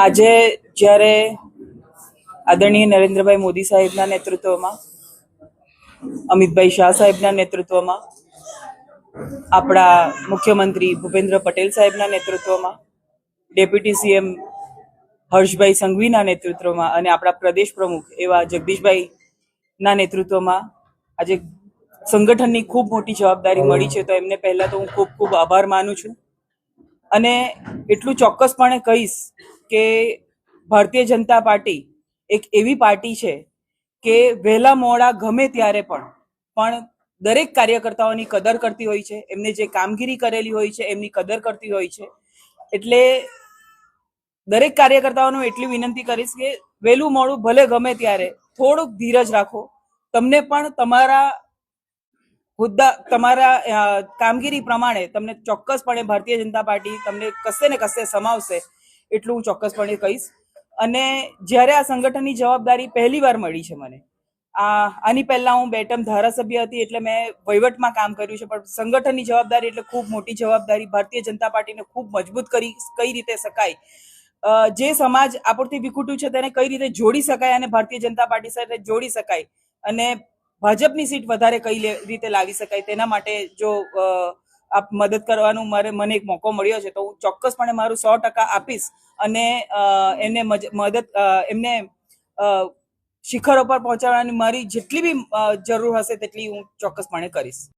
આજે જ્યારે આદરણીય નરેન્દ્રભાઈ મોદી સાહેબના નેતૃત્વમાં, અમિતભાઈ શાહ સાહેબના નેતૃત્વમાં, આપણા મુખ્યમંત્રી ભૂપેન્દ્ર પટેલ સાહેબના નેતૃત્વમાં, ડેપ્યુટી સીએમ હર્ષભાઈ સંઘવીના નેતૃત્વમાં અને આપણા પ્રદેશ પ્રમુખ એવા જગદીશભાઈના નેતૃત્વમાં આજે સંગઠનની ખૂબ મોટી જવાબદારી મળી છે. તો એમને પહેલાં તો હું ખૂબ ખૂબ આભાર માનું છું. અને એટલું ચોક્કસપણે કહીશ કે ભારતીય જનતા પાર્ટી એક એવી પાર્ટી છે કે વહેલા મોડા ગમે ત્યારે પણ પણ દરેક કાર્યકર્તાઓની કદર કરતી હોય છે, એમને જે કામગીરી કરેલી હોય છે, એમની કદર કરતી હોય છે. એટલે દરેક કાર્યકર્તાઓનું એટલી વિનંતી કરીશ કે વહેલું મોડું ભલે ગમે ત્યારે થોડુંક ધીરજ રાખો. તમને પણ તમારા હોદ્દા તમારા કામગીરી પ્રમાણે તમને ચોક્કસપણે ભારતીય જનતા પાર્ટી તમને કશે ને કશે સમાવશે. એટલું હું ચોક્કસપણે કહીશ. અને જ્યારે આ સંગઠનની જવાબદારી પહેલી વાર મળી છે મને આ આની પહેલાં હું બે ટર્મ ધારાસભ્ય હતી એટલે મેં વહીવટમાં કામ કર્યું છે પણ સંગઠનની જવાબદારી એટલે ખૂબ મોટી જવાબદારી ભારતીય જનતા પાર્ટીને ખૂબ મજબૂત કરી કઈ રીતે શકાય? જે સમાજ આપણથી વિખૂટ્યું છે તેને કઈ રીતે જોડી શકાય અને ભારતીય જનતા પાર્ટી સાથે જોડી શકાય? અને ભાજપની સીટ વધારે કઈ રીતે લાવી શકાય? તેના માટે જો અ, આપ મદદ કરવાનું મારે મને એક મોકો મળ્યો છે, તો હું ચોક્કસપણે મારું સો ટકા આપીશ અને મજ- મદદ એમને શિખરો પર પહોંચાડવાની મારી જેટલી બી જરૂર હશે તેટલી હું ચોક્કસપણે કરીશ.